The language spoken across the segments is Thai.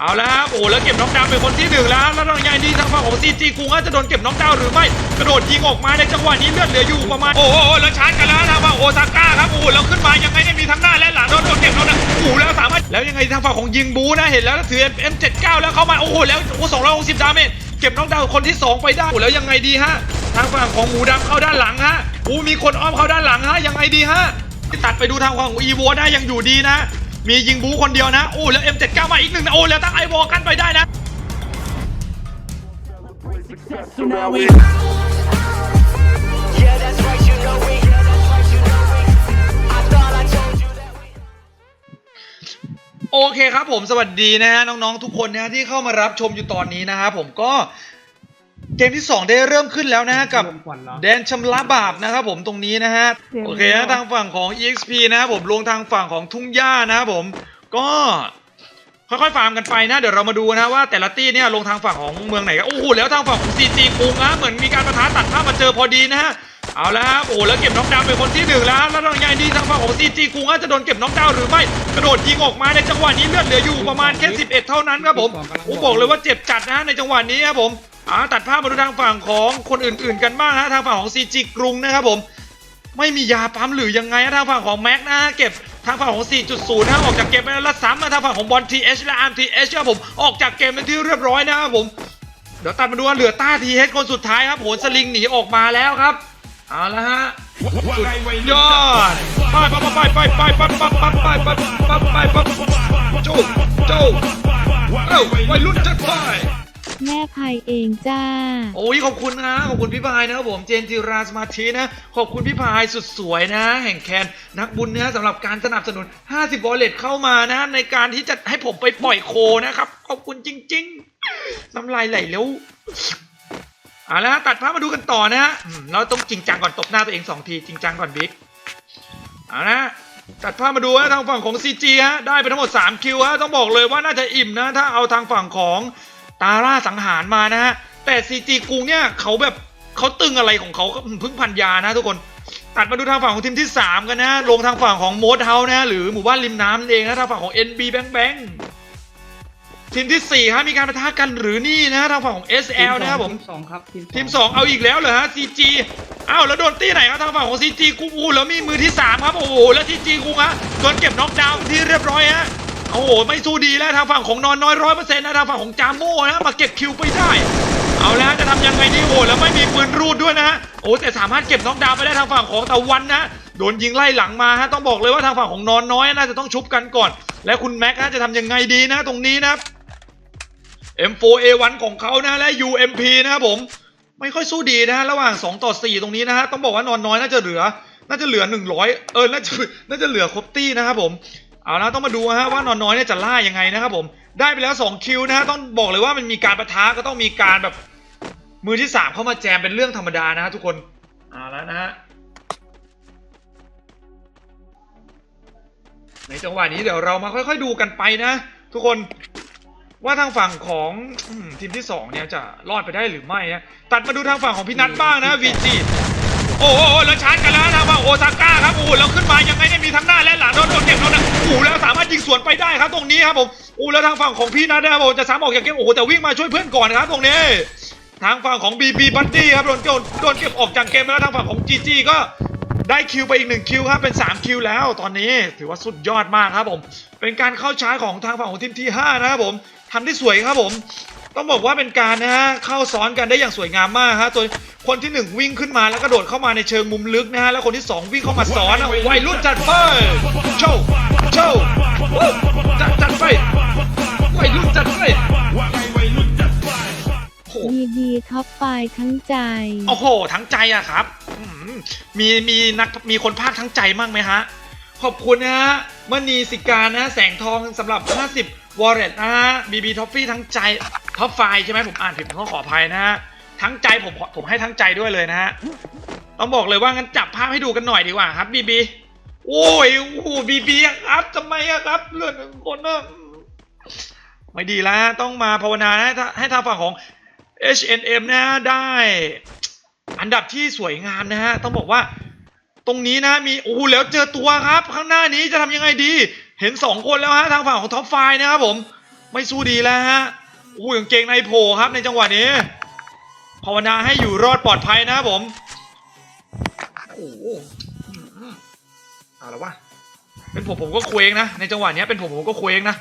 เอาแล้วครับโอ้แล้วเก็บน็อกดาวน์เป็นคนที่หนึ่งแล้ว แล้วทางยังดีทางฝั่งของซีจีกรุงอาจจะโดนเก็บน็อกดาวน์หรือไม่ กระโดดยิงออกมาในจังหวะนี้เลือดเหลืออยู่ประมาณ โอ้โหแล้วชาร์จกันแล้วทางฝั่งโอซาก้าครับ โอ้โหแล้วขึ้นมายังไงเนี่ยมีทั้งหน้าและหลังโดนโดนเก็บน็อกดาวน์โอ้โหแล้วสามารถ แล้วยังไงทางฝั่งของยิงบูนะ เห็นแล้วถือ M79 แล้วเข้ามา โอ้โห แล้วโอ้260ดาเมจ เก็บน็อกดาวน์คนที่สองไปได้ โอ้แล้วยังไงดีฮะ ทางฝั่งของหมูดำเข้าด้านหลังฮะโอ้มีคนอ้อมเข้าด้านหลังฮะ ยังไงดีฮะ ตัดไปดูทางฝั่งของอีโวนะยังอยู่ดีนะ มียิงบูคนเดียวนะ โอ้แล้ว M79 มาอีกหนึ่งนะ โอ้แล้วตั้งไอวอลกันไปได้นะ So now we Yeah, that's right, you know we. Yeah, that's right, you know we. I thought I told you that we. โอเคครับผมสวัสดีนะฮะน้องๆทุกคนนะฮะที่เข้ามารับชมอยู่ตอนนี้นะฮะผมก็ เกมที่ 2 ได้เริ่มขึ้นแล้วนะฮะกับรวมก่อนเหรอ แดนชำระบาปนะครับผมตรงนี้นะฮะเกมโอเคนะทางฝั่งของ EXP นะครับผมลงทางฝั่งของทุ่งหญ้านะครับผมก็ค่อยๆฟาร์มกันไปนะเดี๋ยวเรามาดูนะว่าแต่ละตี้เนี่ยลงทางฝั่งของเมืองไหนกันโอ้โหแล้วทางฝั่งของ CG กรุงนะเหมือนมีการประทะตัดภาพมาเจอพอดีนะฮะเอาแล้วครับโอ้โหแล้วเก็บน็อกดาวน์เป็นคนที่หนึ่งแล้วแล้วทางยังดีทางฝั่งของ CG กรุงอาจจะโดนเก็บน็อกดาวน์หรือไม่กระโดดยิงออกมาในจังหวะนี้เลือดเหลืออยู่ประมาณแค่11 เท่านั้นครับผมโอ้บอกเลยว่าเจ็บจัดนะในจังหวะนี้ครับผม อ่าตัดภาพมาดูทางฝั่งของคนอื่นๆกันบ้างฮะทางฝั่งของ CG กรุงนะครับผม ไม่มียาปั๊มหรือยังไงนะทางฝั่งของแม็กนะเก็บทางฝั่งของ 4.0 นะออกจากเกมไปแล้วแล้วซ้ำมาทางฝั่งของบอล TH และอาร์ TH ครับผมออกจากเกมเป็นที่เรียบร้อยนะครับผมเดี๋ยวตัดมาดูว่าเหลือต้า TH คนสุดท้ายครับโหนสลิงหนีออกมาแล้วครับเอาละฮะสุดยอดไปไปไปไปไปไปไปไปไปไปไปไปไปโจโจเอ้าวัยรุ่นจัดไป แม่ภัยเองจ้า โอ้ยขอบคุณนะขอบคุณพี่พายนะครับผมเจนจิราสมาธินะ ขอบคุณพี่พายสุดสวยนะ แห่งแคนนักบุญนะสำหรับการสนับสนุน 50วอลเล็ตเข้ามานะ ในการที่จะให้ผมไปปล่อยโคนะครับ ขอบคุณจริงๆน้ำลายไหลแล้วเอาละตัดภาพมาดูกันต่อนะฮะเราต้องจริงจังก่อนตบหน้าตัวเองสองทีจริงจังก่อนบิ๊กเอานะตัดภาพมาดูนะทางฝั่งของ CG ฮะได้ไปทั้งหมด 3 คิวฮะต้องบอกเลยว่าน่าจะอิ่มนะ ถ้าเอาทางฝั่งของ ตาร่าสังหารมานะฮะ แต่ CG กรุงเนี่ยเขาแบบเขาตึงอะไรของเขาก็พึ่งพันยานะทุกคน ตัดมาดูทางฝั่งของทีมที่ 3 กันนะ ลงทางฝั่งของโมดเฮานะหรือหมู่บ้านริมน้ำนั่นเองนะทางฝั่งของ NB Bang Bang ทีมที่4ฮะมีการประทะกันหรือนี่นะทางฝั่งของ SL นะครับผมทีมสองครับทีมทีม2เอาอีกแล้วเหรอฮะ CG อ้าวแล้วโดนตีไหนครับทางฝั่งของ CG กูอูแล้วมีมือที่ 3 ครับ โอ้โหแล้ว CG กูฮะโดนเก็บน็อกดาวน์ที่เรียบร้อยฮะ โอ้โหไม่สู้ดีแล้วทางฝั่งของนอนน้อยร้อยเปอร์เซ็นต์นะทางฝั่งของจามโม่นะมาเก็บคิวไปได้ เอาแล้วจะทำยังไงดีโอ้แล้วไม่มีปืนรูดด้วยนะฮะโอ้แต่สามารถเก็บน็อกดาวน์ไปได้ทางฝั่งของตะวันนะโดนยิงไล่หลังมาฮะต้องบอกเลยว่าทางฝั่งของนอนน้อยน่าจะต้องชุบกันก่อน และคุณแม็กนะจะทำยังไงดีนะตรงนี้นะ M4A1 ของเขานะและ UMP นะครับผมไม่ค่อยสู้ดีนะฮะระหว่าง 2 ต่อ 4 ตรงนี้นะฮะต้องบอกว่านอนน้อยน่าจะเหลือ น่าจะเหลือ 100 เออน่าจะน่าจะเหลือครบตี้นะครับผม เอาละต้องมาดูฮะว่านอนน้อยเนี่ยจะล่ายังไงนะครับผมได้ไปแล้ว 2 คิวนะฮะต้องบอกเลยว่ามันมีการประทะก็ต้องมีการแบบมือที่ 3 เข้ามาแจมเป็นเรื่องธรรมดานะฮะทุกคนเอาแล้วนะฮะในจังหวะนี้เดี๋ยวเรามาค่อย ๆ ดูกันไปนะ ทุกคนว่าทางฝั่งของอทีมที่2เนี่ยจะรอดไปได้หรือไม่นะตัดมาดูทางฝั่งของพี่นัทบ้างนะวีจี โอ้โหแล้วชาร์จกันแล้วทางฝั่งโอซาก้าครับโอ้โหแล้วขึ้นมายังไงเนี่ยมีทั้งหน้าและหลังโดนโดนเก็บแล้วนะโอ้โหแล้วสามารถยิงสวนไปได้ครับตรงนี้ครับผมโอ้แล้วทางฝั่งของพี่นัทนะครับผมจะซ้ำออกจากเกมโอ้โหแต่วิ่งมาช่วยเพื่อนก่อนนะครับตรงนี้ ทางฝั่งของ BB b u d d y ครับโดนโดนโดนเก็บออกจากเกมแล้วทางฝั่งของ GG ก็ได้คิวไปอีกหนึ่งคิวครับ เป็น 3 คิวแล้วตอนนี้ถือว่าสุดยอดมากครับผม เป็นการเข้าชาร์จของทางฝั่งของทีมที่ 5 นะครับผมทำได้สวยครับผม ต้องบอกว่าเป็นการนะฮะเข้าซ้อนกันได้อย่างสวยงามมากฮะตัว คนที่ 1 วิ่งขึ้นมาแล้วก็โดดเข้ามาในเชิงมุมลึกนะฮะแล้วคนที่ 2 วิ่งเข้ามาซ้อนอะวัยรุ่นจัดไปโชว์โชว์จัดจัดไปวัยรุ่นจัดไปโอ้โหดีดีท็อปไฟทั้งใจ โอ้โห ทั้งใจอะครับอืมมีมีนักมีคนภาคทั้งใจมั่งไหมฮะ ขอบคุณนะฮะมณีสิการนะ แสงทองสำหรับ 50 วอลเล็ตนะฮะบีบีท็อฟฟี่ทั้งใจท็อปไฟใช่ไหมผมอ่านผิดผมต้องขออภัยนะฮะ ทั้งใจผมผมให้ทั้งใจด้วยเลยนะฮะต้องบอกเลยว่างั้นจับภาพให้ดูกันหน่อยดีกว่าครับบีบีโอ้ยโอ้โหบีบีครับทำไมอะครับเลือดหนึ่งคนนะไม่ดีแล้วต้องมาภาวนาให้ทาให้ทางฝั่งของ HNM นะได้ อันดับที่สวยงามนะฮะต้องบอกว่า ตรงนี้นะมีโอ้โหแล้วเจอตัวครับ ข้างหน้านี้จะทำยังไงดี เห็น2คนแล้วฮะทางฝั่งของท็อปไฟนะครับผม ไม่สู้ดีแล้วฮะโอ้โหกางเกงในโผล่ครับในจังหวะนี้ ภาวนาให้อยู่รอดปลอดภัยนะครับผม โอ้โหเอาละวะเป็นผมผมก็เคว้งนะ ในจังหวะเนี้ยเป็นผมผมก็เคว้งนะ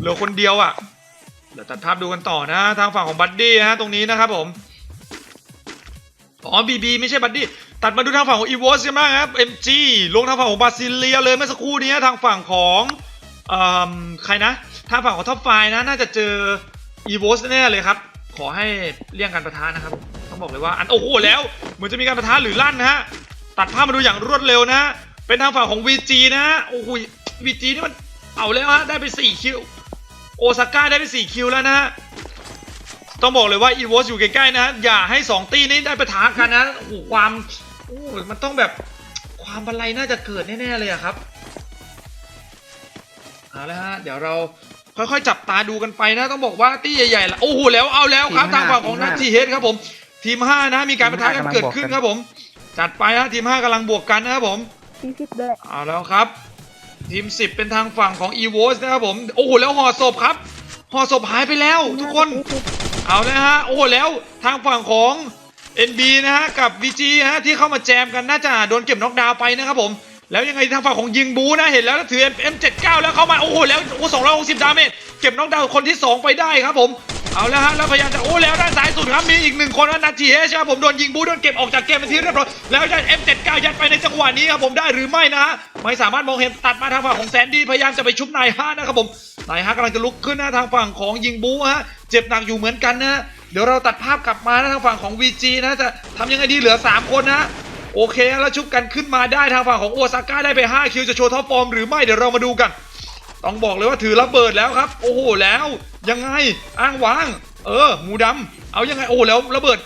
เหลือคนเดียวอะ่ะ เดี๋ยวตัดภาพดูกันต่อนะ ทางฝั่งของบัดดี้ฮะตรงนี้นะครับผม อ๋อบีบีไม่ใช่บัดดี้ ตัดมาดูทางฝั่งของอีวอสกันบ้างครับ MG ลงทางฝั่งของบาซิเลียเลยเมื่อสักครู่นี้ทางฝั่งของเอ่อใครนะ ทางฝั่งของท็อปไฟนะ น่าจะเจออีวอสแน่เลยครับ ขอให้เลี่ยงการประทะนะครับ ต้องบอกเลยว่าอันโอ้โหแล้วเหมือนจะมีการประทะหรือลั่นนะฮะตัดภาพมาดูอย่างรวดเร็วนะ เป็นทางฝั่งของ VG นะฮะโอ้โห VG นี่มันเอาแล้วฮะได้ไป4คิวโอซาก้าได้ไป4คิวแล้วนะต้องบอกเลยว่าอีวอสอยู่ใกล้ๆนะอย่าให้ 2 ตีนี้ได้ประทะกันนะโอ้โหความโอ้มันต้องแบบความบันไลน่าจะเกิดแน่ๆเลยอะครับเอาละฮะเดี๋ยวเรา ค่อยๆจับตาดูกันไปนะต้องบอกว่าตีใหญ่ๆละโอ้โหแล้วเอาแล้วครับทีมทางฝั่งของห้านัททีเฮดครับผม ทีม5นะมีการปะทะกันเกิดขึ้นครับผม จัดไปฮะทีม5กำลังบวกกันนะครับผมสี่สิบด้วยเอาแล้วครับ ทีม10เป็นทางฝั่งของ e v o s นะครับผมโอ้โหแล้วห่อศพครับห่อศพหายไปแล้วทุกคนเอาแล้วฮะโอ้โหแล้วทางฝั่งของ NB นะฮะกับ VG ฮะที่เข้ามาแจมกันน่าจะโดนเก็บน็อกดาวน์ไปนะครับผม แล้วยังไงทางฝั่งของยิงบูนะเห็นแล้วถือ M79 แล้วเข้ามาโอ้โหแล้วโอ้260ดาเมจเก็บน็อกดาวคนที่ 2 ไปได้ครับผมเอาแล้วฮะแล้วพยายามจะโอ้แล้วด้านซ้ายสุดครับมีอีกหนึ่งคนนะนาทีเฮชครับผมโดนยิงบูโดนเก็บออกจากเกมเป็นที่เรียบร้อยแล้วได้ M79 ยัดไปในจังหวะนี้ครับผมได้หรือไม่นะฮะไม่สามารถมองเห็นตัดมาทางฝั่งของแซนดี้พยายามจะไปชุบนายฮานะครับผมนายฮากำลังจะลุกขึ้นนะทางฝั่งของยิงบูฮะเจ็บหนักอยู่เหมือนกันนะฮะเดี๋ยวเราตัดภาพกลับมานะทางฝั่งของ VG นะจะทำยังไงดีเหลือ 3 คนนะ โอเคแล้วชุบกันขึ้นมาได้ทางฝั่งของโอซาก้าได้ไป5คิวจะโชว์ท็อปฟอร์มหรือไม่เดี๋ยวเรามาดูกัน ต้องบอกเลยว่าถือระเบิดแล้วครับ โอ้โหแล้วยังไงอ้างว้าง เออหมูดำเอายังไงโอ้โหแล้วระเบิด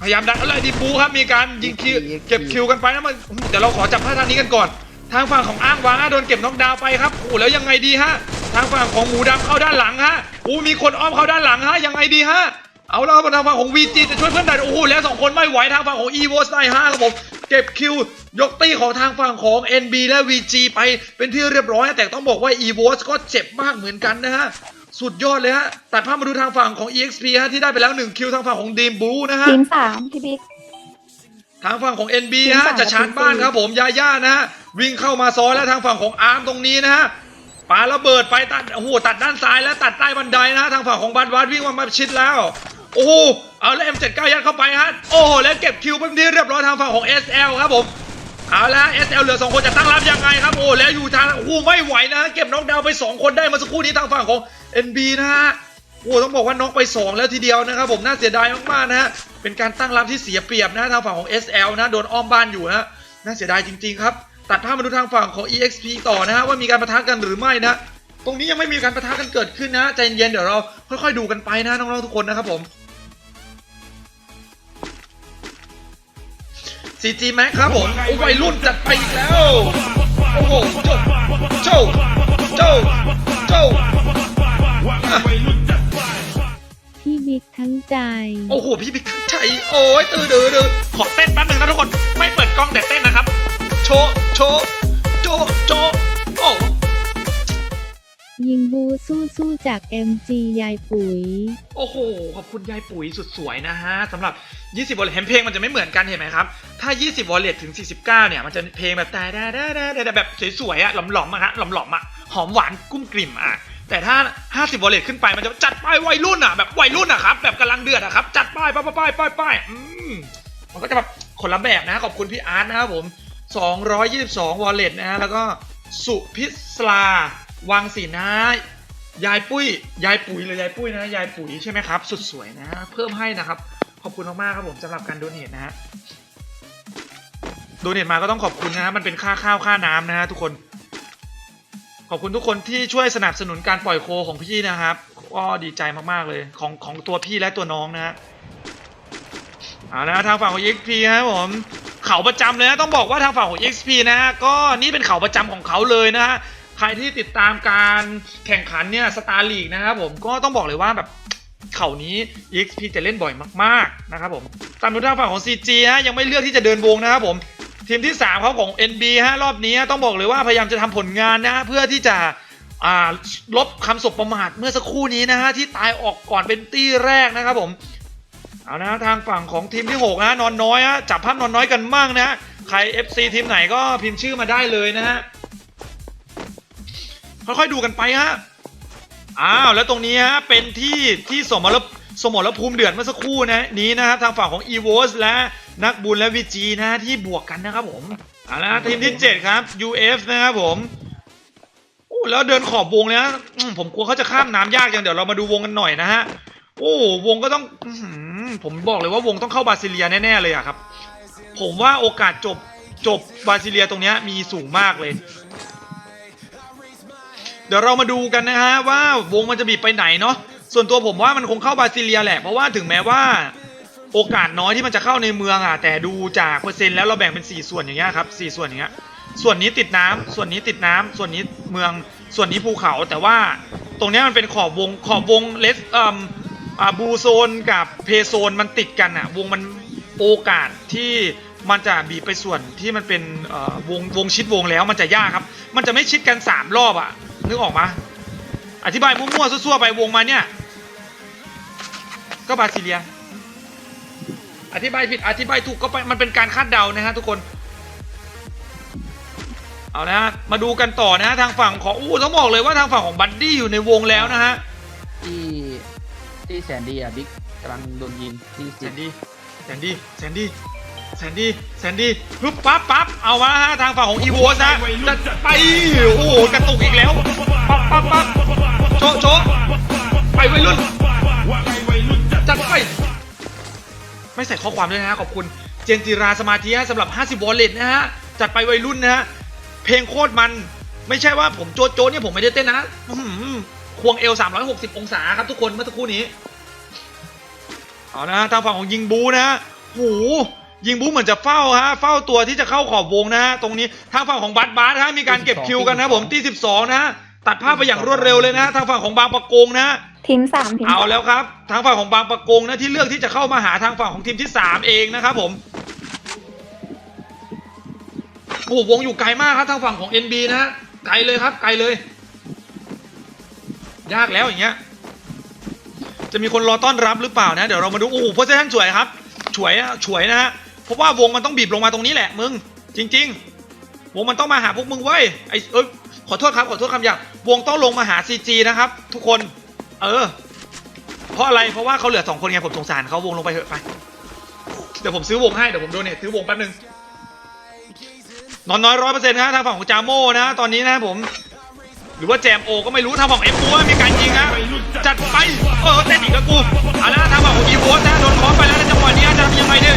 พยายามดันอะไรดีบูครับมีการยิงคิวเก็บคิวกันไปนะมันเดี๋ยวเราขอจับภาพทางนี้กันก่อน ทางฝั่งของอ้างว้างโดนเก็บน็อกดาวน์ไปครับโอ้โหแล้วยังไงดีฮะทางฝั่งของหมูดำเข้าด้านหลังฮะโอ้มีคนอ้อมเข้าด้านหลังฮะยังไงดีฮะ เอาแล้วครับทางฝั่งของวีจีจะช่วยเพื่อนได้โอ้โหแล้วสองคนไม่ไหวทางฝั่งของอีโวสได้ห้าครับผมเก็บคิวยกตีของทางฝั่งของ NB และ VG ไปเป็นที่เรียบร้อย แต่ต้องบอกว่า e v o s ก็เจ็บมากเหมือนกันนะฮะ สุดยอดเลยฮะตัดภาพมาดูทางฝั่งของ EXP ฮะที่ได้ไปแล้ว 1 คิวทางฝั่งของดีมบูนะฮะทีมสามพี่บิ๊กทางฝั่งของ NB ทีมฮะสามจะชาร์จบ้านครับผมยาย่านะฮะวิ่งเข้ามาซ้อนแล้วทางฝั่งของอาร์มตรงนี้นะฮะปาระเบิดไปตัดโอ้โหตัดด้านซ้ายแล้วตัดใต้บันไดนะฮะทางฝั่งของบัตวัดวิ่งมามาชิดแล้ว โอ้โหเอาแล้ว M79 ยัดเข้าไปฮะโอ้โหแล้วเก็บคิวเป็นที่เรียบร้อยทางฝั่งของ SL ครับผมเอาละ SL เหลือ 2 คนจะตั้งรับยังไงครับโอ้แล้วอยู่ทางโอ้ไม่ไหวนะฮะเก็บน็อกดาวไป 2 คนได้มาสักครู่นี้ทางฝั่งของ NB นะฮะโอ้ต้องบอกว่าน็อกไป 2 แล้วทีเดียวนะครับผมน่าเสียดายมากๆนะฮะเป็นการตั้งรับที่เสียเปรียบนะทางฝั่งของ SL นะโดนอ้อมบ้านอยู่นะน่าเสียดายจริงๆครับตัดภาพมาดูทางฝั่งของ EXP ต่อนะฮะว่ามีการประทะกันหรือไม่นะตรงนี้ยังไม่มีการประทะกันเกิดขึ้นนะใจเย็นเดี๋ยวเราค่อยๆดูกันไปนะน้องๆทุกคนนะครับผม CG Max ครับผมโอ้วัยรุ่นจัดไปอีกแล้ว โอ้โหโจโจโจโจอะพี่บิ๊กทั้งใจ โอ้โห พี่บิ๊กทั้งใจ โอ้ยตื่นดือดือขอเต้นแป๊บหนึงนะทุกคน ไม่เปิดกล้องแต่เต้นนะครับ โชว์โชว์โจโจโอ้ ยิงบูสู้สู้จาก MG ยายปุ๋ย โอ้โห ขอบคุณยายปุ๋ยสุดสวยนะฮะสำหรับ 20วอลเล็ตเห็นเพลงมันจะไม่เหมือนกันเห็นไหมครับ ถ้า 20วอลเล็ตถึง 49 เนี่ย มันจะเพลงแบบแต่แต่แต่แต่แบบสวยๆอะหลอมๆอะฮะหลอมๆอะหอมหวานกุ้มกลิ่มอะแต่ถ้า 50วอลเล็ตขึ้นไปมันจะจัดป้ายวัยรุ่นอะแบบวัยรุ่นอะครับแบบกำลังเดือดอะครับจัดป้ายป้ายป้ายป้ายป้ายอืมมันก็จะแบบคนละแบบนะขอบคุณพี่อาร์ตนะครับผม 222วอลเล็ตนะฮะแล้วก็สุพิศลา วังศรีนะยายปุ้ย ยายปุ๋ยเลยยายปุ้ยนะ ยายปุ๋ยใช่ไหมครับ สุดสวยนะ เพิ่มให้นะครับ ขอบคุณมากๆครับผมสำหรับการโดเนทนะฮะโดเนทมาก็ต้องขอบคุณนะฮะมันเป็นค่าข้าวค่าน้ำนะฮะทุกคน ขอบคุณทุกคนที่ช่วยสนับสนุนการปล่อยโคของพี่นะครับก็ดีใจมากๆเลยของของตัวพี่และตัวน้องนะฮะเอาละทางฝั่งของ XP ครับผมเขาประจำเลยนะต้องบอกว่าทางฝั่งของ XP นะฮะก็นี่เป็นเขาประจำของเขาเลยนะฮะ ใครที่ติดตามการแข่งขันเนี่ยสตาร์ลีกนะครับผมก็ต้องบอกเลยว่าแบบเขานี้ EXP จะเล่นบ่อยมากๆนะครับผมตามดูทางฝั่งของ CG ฮะยังไม่เลือกที่จะเดินวงนะครับผมทีมที่3เขาของ NB ฮะรอบนี้ต้องบอกเลยว่าพยายามจะทำผลงานนะเพื่อที่จะลบคำสบประมาทเมื่อสักครู่นี้นะฮะที่ตายออกก่อนเป็นตี้แรกนะครับผมเอานะทางฝั่งของทีมที่6นะนอนน้อยฮะจับภาพนอนน้อยกันมั่งนะใคร FC ทีมไหนก็พิมพ์ชื่อมาได้เลยนะฮะ ค่อยๆดูกันไปฮะอ้าวแล้วตรงนี้ฮะเป็นที่ที่สมรสมรภูมิเดือดเมื่อสักครู่นะนี้นะครับทางฝั่งของ e v o s และนักบุญและวีจีนะที่บวกกันนะครับผมเอาละทีมที่ 7 ครับ UF นะครับผมโอ้แล้วเดินขอบวงเลยนะผมกลัวเขาจะข้ามน้ำยากจังเดี๋ยวเรามาดูวงกันหน่อยนะฮะโอ้วงก็ต้องผมบอกเลยว่าวงต้องเข้าบาซิเลียแน่ๆเลยอะครับ ผมว่าโอกาสจบจบบาซิเลียตรงนี้มีสูงมากเลย เดี๋ยวเรามาดูกันนะฮะว่าวงมันจะบีบไปไหนเนาะส่วนตัวผมว่ามันคงเข้าบราซิเลียแหละเพราะว่าถึงแม้ว่า โอกาสน้อยที่มันจะเข้าในเมืองอะแต่ดูจากเปอร์เซ็นต์แล้วเราแบ่งเป็น 4 ส่วนอย่างเงี้ยครับ4ส่วนอย่างเงี้ยส่วนนี้ติดน้ำส่วนนี้ติดน้ำส่วนนี้เมืองส่วนนี้ภูเขาแต่ว่าตรงนี้มันเป็นขอบวงขอบวงเลสเอ่มอาบูโซนกับเพโซนมันติดกันอะวงมันโอกาสที่มันจะบีบไปส่วนที่มันเป็นวงวงชิดวงแล้วมันจะยากครับ มันจะไม่ชิดกันสามรอบอะ นึกออกมาอธิบายมั่วๆซั่วๆไปวงมาเนี่ย ก็บราซิเลีย อธิบายผิดอธิบายถูกก็ไปมันเป็นการคาดเดานะฮะทุกคน เอาละฮะมาดูกันต่อนะฮะทางฝั่งของอู้ต้องบอกเลยว่าทางฝั่งของบัดดี้อยู่ในวงแล้วนะฮะที่ที่แสนดีอะบิ๊กกำลังโดนยิงที่แสสิบนดีแสนดีแสนดี แสนดีแสนดีฮึบปั๊บปั๊บเอามาฮะทางฝั่งของอีโวสนะจะไปโอ้โหกระตุกอีกแล้วปั๊บปั๊บปั๊บโชโชไปวัยรุ่นจัดไปไม่ใส่ข้อความด้วยนะฮะขอบคุณเจนจิราสมาธิสำหรับ 50วอลเล็ตนะฮะจัดไปวัยรุ่นนะฮะเพลงโคตรมันไม่ใช่ว่าผมโจโจเนี่ยผมไม่ได้เต้นนะควงเอล360 องศาครับทุกคนเมื่อสักครู่นี้เอานะทางฝั่งของยิงบูนะฮะโห ยิงบูเหมือนจะเฝ้าฮะเฝ้าตัวที่จะเข้าขอบวงนะฮะตรงนี้ทางฝั่งของบัตบาสฮะมีการเก็บคิวกันนะผมที่12นะฮะตัดภาพไปอย่างรวดเร็วเลยนะฮะทางฝั่งของบางประกงนะฮะทีมสามทีมเอาสามแล้วครับ ทางฝั่งของบางประกงนะที่เลือกที่จะเข้ามาหาทางฝั่งของทีมที่3เองนะครับผมโอ้โหวงอยู่ไกลมากครับทางฝั่งของ NB นะฮะไกลเลยครับ ไกลเลย ยากแล้วอย่างเงี้ย จะมีคนรอต้อนรับหรือเปล่านะ เดี๋ยวเรามาดูโอ้โหโพสชั่นสวยครับฉวยอะฉวยนะฮะ เพราะว่าวงมันต้องบีบลงมาตรงนี้แหละมึง จริง ๆ วงมันต้องมาหาพวกมึงเว้ยไอเอ้ยขอโทษครับขอโทษคำหยาบวงต้องลงมาหา CG นะครับ ทุกคน เออ เพราะอะไรเพราะว่าเขาเหลือสองคนไงผมสงสารเขาวงลงไปเถอะไปเดี๋ยวผมซื้อวงให้เดี๋ยวผมโดเนทซื้อวงแป๊บนึงนอนน้อยร้อยเปอร์เซ็นต์นะทางฝั่งของจาโม่นะ ตอนนี้นะผม หรือว่าแจมโอก็ไม่รู้ทางฝั่งเอ็มบัวมีการยิงนะจัดไปเออเต้นอีกแล้วกูเอาละทางฝั่งของอีโวสนะโดนคล้องไปแล้วในจังหวะนี้จะทำยังไงเนี่ย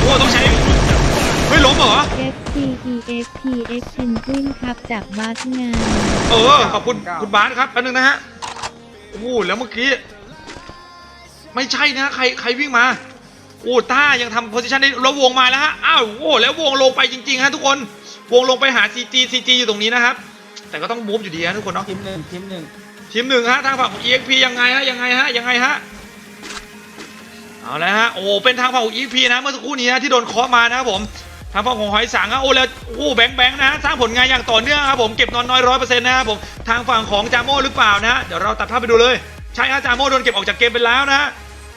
โอ้ต้องใช้เฮ้ยล้มเหรอ F C E F P X Penguin ครับจากบาสงานเออขอบคุณคุณบาสครับแป๊บนึงนะฮะโอ้โหแล้วเมื่อกี้ ไม่ใช่นะใครใครวิ่งมาโอ้ต้ายังทำโพสิชันได้แล้ววงมาแล้วฮะอ้าวโอ้แล้ววงลงไปจริงๆฮะทุกคนวงลงไปหา CG CG อยู่ตรงนี้นะครับ แต่ก็ต้องมูฟอยู่ดีฮะทุกคนเนาะทีมหนึ่งทีมหนึ่งทีมหนึ่งฮะทางฝั่งของ EXP ยังไงฮะยังไงฮะยังไงฮะ เอาแล้วฮะ โอ้เป็นทางฝั่งของ EXP นะเมื่อสักครู่นี้ฮะที่โดนเคาะมานะครับผมทางฝั่งของหอยสังฮะโอ้แล้วโอ้แบงค์แบงค์นะสร้างผลงานอย่างต่อเนื่องครับผมเก็บนอนน้อยร้อยเปอร์เซ็นต์นะครับผมทางฝั่งของจามโมหรือเปล่านะเดี๋ยวเราตัดภาพไปดูเลย ใช่ฮะจาโม่โดนเก็บออกจากเกมไปแล้วนะ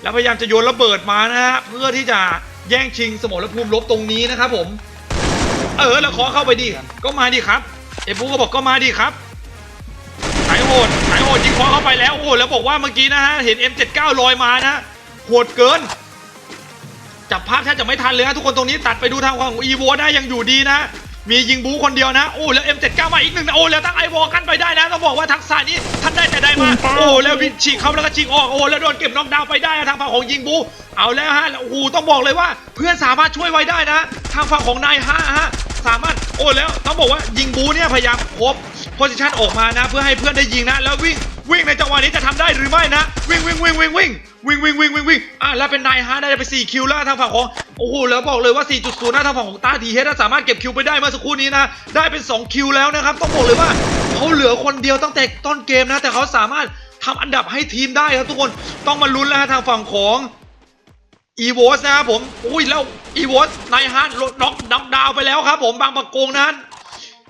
แล้วพยายามจะโยนระเบิดมานะฮะเพื่อที่จะแย่งชิงสมรภูมิลบตรงนี้นะครับผมเออแล้วขอเข้าไปดิก็มาดิครับเอฟูก็บอกก็มาดิครับสายโหดสายโหดยิงคอเข้าไปแล้วโอ้โหแล้วบอกว่าเมื่อกี้นะฮะเห็น M79 ลอยมานะ โหดเกิน จับภาพแทบจะไม่ทันเลยนะทุกคนตรงนี้ตัดไปดูทางฝั่งของอีโวนะยังอยู่ดีนะ มียิงบูคนเดียวนะ โอ้แล้ว M79 มาอีกหนึ่งนะโอ้แล้วตั้งไอวอลกันไปได้นะต้องบอกว่าทักษะนี้ท่านได้แต่ได้มา โอ้แล้ววินฉีกเข้าแล้วก็ฉีกออกโอ้แล้วโดนเก็บน็อกดาวน์ไปได้นะทางฝั่งของยิงบู เอาแล้วฮะแล้วโอ้โหต้องบอกเลยว่า เพื่อนสามารถช่วยไว้ได้นะ ทางฝั่งของนายฮะฮะ สามารถโอ้แล้วต้องบอกว่ายิงบูเนี่ยพยายามครบโพสิชันออกมานะ เพื่อให้เพื่อนได้ยิงนะ แล้ววิ่งวิ่งในจังหวะนี้จะทำได้หรือไม่นะ วิ่งวิ่งวิ่งวิ่งวิ่งวิ่งวิ่งวิ่งวิ่งวิ่งอะแล้วเป็นนายฮะได้ไป4คิวแล้วทางฝั่งของโอ้โหแล้วบอกเลยว่า 4.0นะทางฝั่งของตาดีเฮดสามารถเก็บคิวไปได้เมื่อสักครู่นี้นะได้เป็น 2 คิวแล้วนะครับต้องบอกเลยว่าเขาเหลือคนเดียวตั้งแต่ต้นเกมนะ แต่เขาสามารถทำอันดับให้ทีมได้ครับทุกคนต้องมาลุ้นแล้วฮะทางฝั่งของ อีโวสนะครับผม อุ้ยแล้วอีโวสนายฮาร์ดน็อกน็อกดาวน์ไปแล้วครับ ผมบางประกงนั้น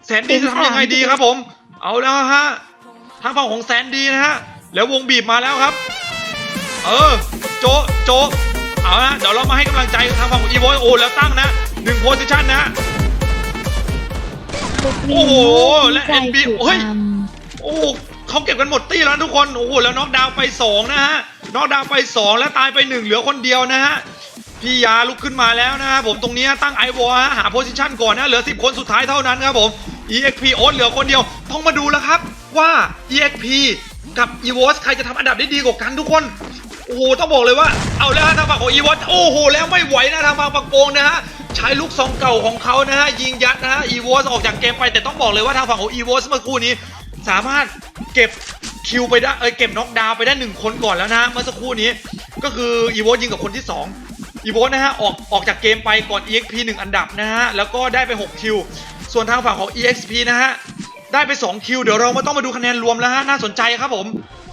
แสนดีจะทำยังไงดีครับผม เอาแล้วฮะทางฝั่งของแซนดีนะฮะ แล้ววงบีบมาแล้วครับ เออ โจะโจะเอาละเดี๋ยวเรามาให้กำลังใจทางฝั่งของอีโวโอแล้วตั้งนะหนึ่งโพสิชันนะ โอ้โห และ NB เฮ้ย โอ้โหเขาเก็บกันหมดตี้แล้วนะทุกคน โอ้โห แล้วน็อกดาวน์ไปสองนะฮะ น็อกดาวไปสองแล้วตายไปหนึ่งเหลือคนเดียวนะฮะ พี่ยาลุกขึ้นมาแล้วนะฮะผมตรงนี้ตั้งไอวอลหาโพซิชันก่อนนะ เหลือ 10 คนสุดท้ายเท่านั้นครับผม EXP โอ๊ตเหลือคนเดียว ต้องมาดูแล้วครับว่า EXP กับ EVOS ใครจะทำอันดับได้ดีกว่ากันทุกคน โอ้โห ต้องบอกเลยว่า เอาแล้วฮะทางฝั่งของ EVOS โอ้โห แล้วไม่ไหวนะทางฝั่งปักโปงนะฮะใช้ลูกซองเก่าของเขานะฮะยิงยัดนะฮะ EVOS ออกจากเกมไปแต่ต้องบอกเลยว่าทางฝั่งของ EVOS เมื่อคู่นี้สามารถเก็บ คิวไปได้เอ้ยเก็บน็อกดาวไปได้หนึ่งคนก่อนแล้วนะเมื่อสักครู่นี้ ก็คือ EVOS ยิงกับคนที่2 EVOS นะฮะออกออกจากเกมไปก่อน EXP 1 อันดับนะฮะแล้วก็ได้ไป 6 คิว ส่วนทางฝั่งของ EXP นะฮะได้ไป 2 คิว เดี๋ยวเรามาต้องมาดูคะแนนรวมแล้วฮะน่าสนใจครับผม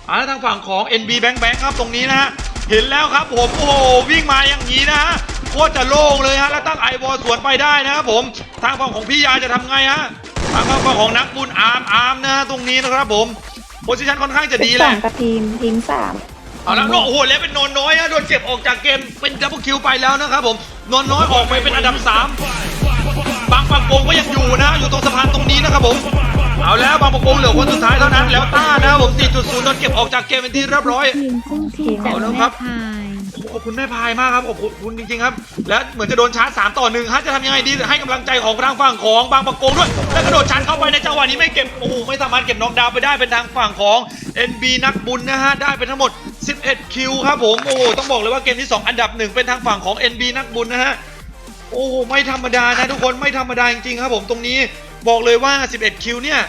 อ่าทางฝั่งของ NB Bank Bank ครับตรงนี้นะฮะเห็นแล้วครับผมโอ้โหวิ่งมาอย่างนี้นะฮะโคตรจะโล่งเลยฮะแล้วตั้งไอวอลสวนไปได้นะครับผมทางฝั่งของพี่ยาจะทำไงฮะทางฝั่งของนักบุญอาร์มอาร์มนะฮะตรงนี้นะครับผม โพซิชันค่อนข้างจะดีแหสอละงกับทีมทีมสามเอาละโอ้โหแล้วเป็นนนน้อยฮะโดนเก็บออกจากเกมเป็นดับเบิลคิวไปแล้วนะครับผมนนน้อยออกไปเป็นอันดับ3บางปะกงก็ยังอยู่นะ อยู่ตรงสะพานตรงนี้นะครับผมเอาแล้วบางปะกงเหลือคนสุดท้ายเท่านั้นแล้วต้านะครับผม4.0โดนเก็บออกจากเกมเป็นที่เรียบร้อย ทีมสู้สู้จากเอาแล้วคแม่รับพายข อบคุณแม่พายมากครับขอบคุณจริงๆครับ และเหมือนจะโดนชาร์จ3ต่อหนึ่งฮะจะทำยังไงดีให้กำลังใจของทางฝั่งของบางประกงด้วยแล้วกระโดดชาร์จเข้าไปในจังหวะนี้ไม่เก็บโอ้โหไม่สามารถเก็บน็อกดาวไปได้เป็นทางฝั่งของ NB นักบุญนะฮะได้ไปทั้งหมด 11 คิวครับผมโอ้โหต้องบอกเลยว่าเกมที่ 2 อันดับหนึ่งเป็นทางฝั่งของ NB นักบุญนะฮะโอ้โหไม่ธรรมดานะทุกคนไม่ธรรมดาจริงๆครับผมตรงนี้บอกเลยว่า 11 คิวเนี่ย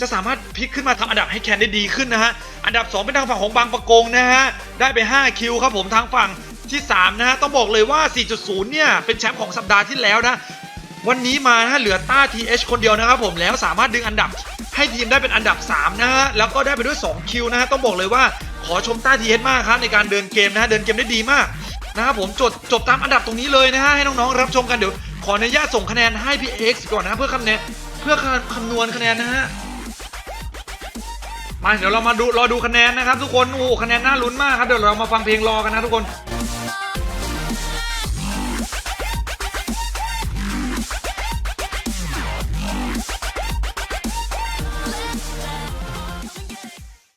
จะสามารถพลิกขึ้นมาทำอันดับให้แคนได้ดีขึ้นนะฮะ อันดับ 2 เป็นทางฝั่งของบางประกงนะฮะ ได้ไป 5 คิวครับผมทางฝั่งที่ 3 นะฮะ ต้องบอกเลยว่า 4.0 เนี่ย เป็นแชมป์ของสัปดาห์ที่แล้วนะ วันนี้มานะฮะเหลือต้า TH คนเดียวนะครับผมแล้วสามารถดึงอันดับให้ทีมได้เป็นอันดับ 3 นะฮะ แล้วก็ได้ไปด้วย 2 คิวนะฮะ ต้องบอกเลยว่าขอชมต้า TH มากครับในการเดินเกมนะฮะ เดินเกมได้ดีมากนะครับผมจดจบตามอันดับตรงนี้เลยนะฮะให้น้องๆรับชมกันเดี๋ยวขออนุญาตส่งคะแนนให้พี่ X ก่อนนะเพื่อคำแนนเพื่อคำนวณคะแนนนะฮะ มาเดี๋ยวเรามาดูรอดูคะแนนนะครับทุกคนโอ้โหคะแนนน่าลุ้นมากครับเดี๋ยวเรามาฟังเพลงรอกันนะทุกคน